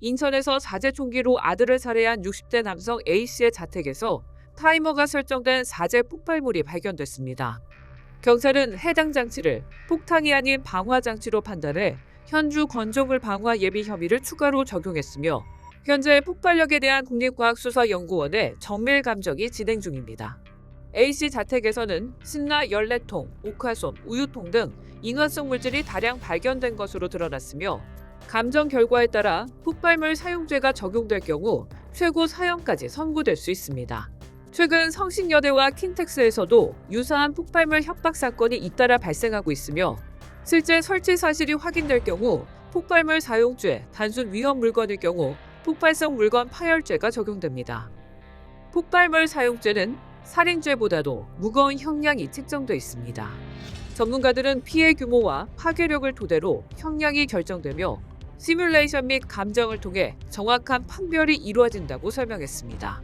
인천에서 자제 총기로 아들을 살해한 60대 남성 A씨의 자택에서 타이머가 설정된 사제 폭발물이 발견됐습니다. 경찰은 해당 장치를 폭탄이 아닌 방화 장치로 판단해 현주 건조물 방화 예비 혐의를 추가로 적용했으며 현재 폭발력에 대한 국립과학수사연구원의 정밀 감정이 진행 중입니다. A씨 자택에서는 신라 14통, 옥화솜, 우유통 등 인화성 물질이 다량 발견된 것으로 드러났으며 감정 결과에 따라 폭발물 사용죄가 적용될 경우 최고 사형까지 선고될 수 있습니다. 최근 성신여대와 킨텍스에서도 유사한 폭발물 협박 사건이 잇따라 발생하고 있으며 실제 설치 사실이 확인될 경우 폭발물 사용죄, 단순 위험 물건일 경우 폭발성 물건 파열죄가 적용됩니다. 폭발물 사용죄는 살인죄보다도 무거운 형량이 책정돼 있습니다. 전문가들은 피해 규모와 파괴력을 토대로 형량이 결정되며 시뮬레이션 및 감정을 통해 정확한 판별이 이루어진다고 설명했습니다.